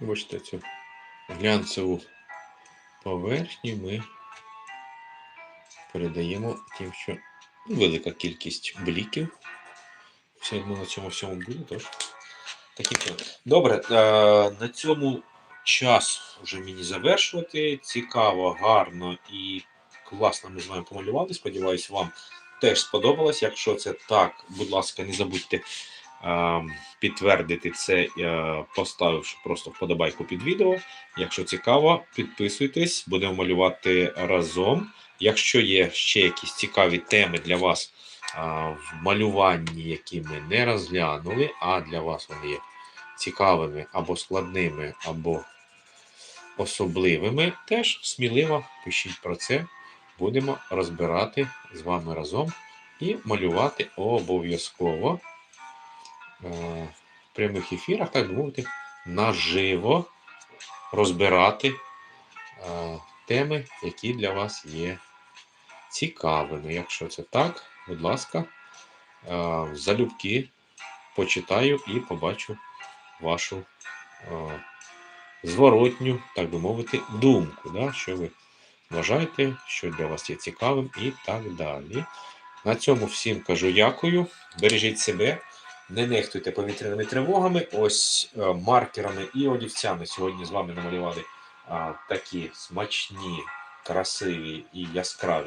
Бачите, цю глянцеву поверхню ми передаємо тим, що велика кількість бліків. Все одно на цьому всьому буде, тож план. Добре, е, на цьому час вже мені завершувати. Цікаво, гарно і класно ми з вами помалювали. Сподіваюсь, вам теж сподобалось. Якщо це так, будь ласка, не забудьте підтвердити це, е, поставивши просто вподобайку під відео. Якщо цікаво, підписуйтесь, будемо малювати разом. Якщо є ще якісь цікаві теми для вас в малюванні, які ми не розглянули, а для вас вони є цікавими або складними, або особливими, теж сміливо пишіть про це. Будемо розбирати з вами разом і малювати обов'язково е, в прямих ефірах, так би мовити, наживо розбирати е, теми, які для вас є цікавими. Якщо це так, будь ласка, е, залюбки почитаю і побачу вашу е, зворотню, так би мовити, думку, да, що ви вважаєте, що для вас є цікавим і так далі. На цьому всім кажу дякую. Бережіть себе, не нехтуйте повітряними тривогами. Ось е, маркерами і олівцями сьогодні з вами намалювали такі смачні, красиві і яскраві